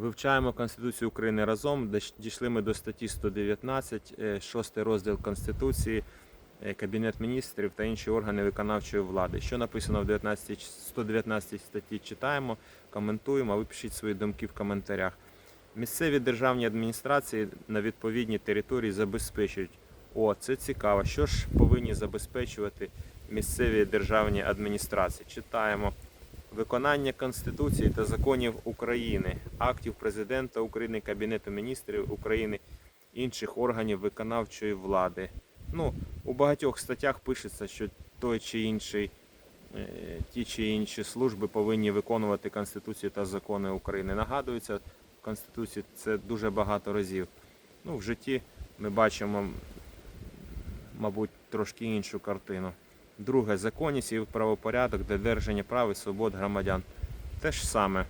Вивчаємо Конституцію України разом. Дійш- Дійшли ми до статті 119, е, шостий розділ Конституції, е, Кабінет міністрів та інші органи виконавчої влади. Що написано в 19, 119 статті, читаємо, коментуємо, а ви пишіть свої думки в коментарях. Місцеві державні адміністрації на відповідній території забезпечують. О, це цікаво. Що ж повинні забезпечувати місцеві державні адміністрації? Читаємо. Виконання Конституції та законів України, актів Президента України, Кабінету міністрів України, інших органів виконавчої влади. Ну, у багатьох статтях пишеться, що той чи інший, е, ті чи інші служби повинні виконувати Конституцію та закони України. Нагадується, в Конституції це дуже багато разів. Ну, в житті ми бачимо, мабуть, трошки іншу картину. Друге законність і правопорядок, додержання прав і свобод громадян. Те ж саме.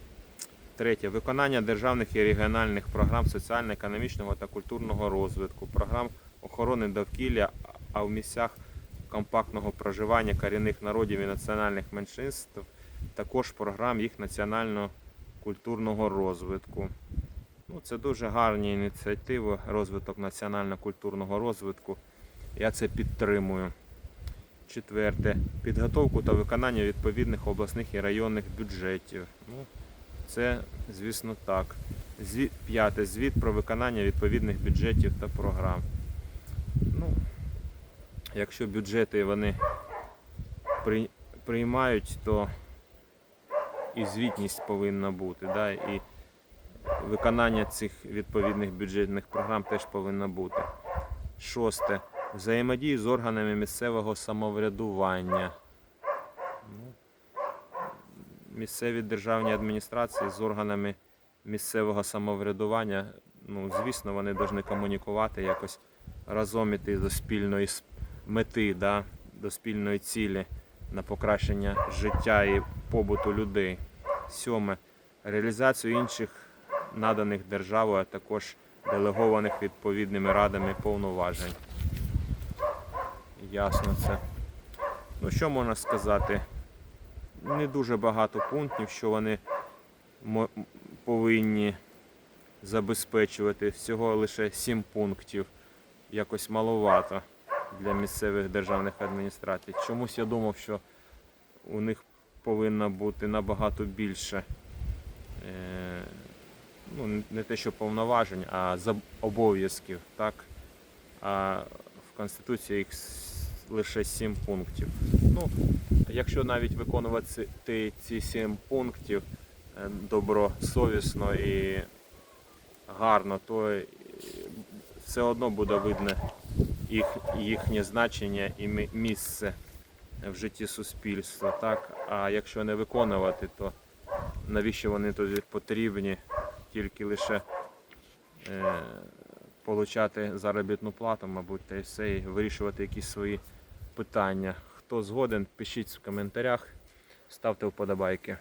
Третє виконання державних і регіональних програм соціально-економічного та культурного розвитку, програм охорони довкілля, а в місцях компактного проживання корінних народів і національних меншинств, також програм їх національно-культурного розвитку. Ну, це дуже гарні ініціативи, розвиток національно-культурного розвитку. Я це підтримую. Четверте. Підготовку та виконання відповідних обласних і районних бюджетів. Ну, це, звісно, так. П'яте. Звіт про виконання відповідних бюджетів та програм. Ну, якщо бюджети вони при, приймають, то і звітність повинна бути. Да? І виконання цих відповідних бюджетних програм теж повинно бути. Шосте. Взаємодії з органами місцевого самоврядування. Ну, місцеві державні адміністрації з органами місцевого самоврядування, ну, звісно, вони повинні комунікувати якось разом іти до спільної мети, да, до спільної цілі на покращення життя і побуту людей. Сьоме. Реалізацію інших наданих державою, а також делегованих відповідними радами повноважень. Ясно це. Ну, що можна сказати? Не дуже багато пунктів, що вони повинні забезпечувати. Всього лише 7 пунктів. Якось маловато для місцевих державних адміністрацій. Чомусь я думав, що у них повинно бути набагато більше. Е- ну, не те, що повноважень, а обов'язків. Так? А в Конституції їх лише 7 пунктів. Ну, якщо навіть виконувати ці- ці 7 пунктів е, добросовісно і гарно, то все одно буде видно їх, їхнє значення і місце в житті суспільства. Так? А якщо не виконувати, то навіщо вони тоді потрібні? Тільки лише е, получати заробітну плату, мабуть, та й все, і вирішувати якісь свої питання. Хто згоден, пишіть в коментарях, ставте вподобайки.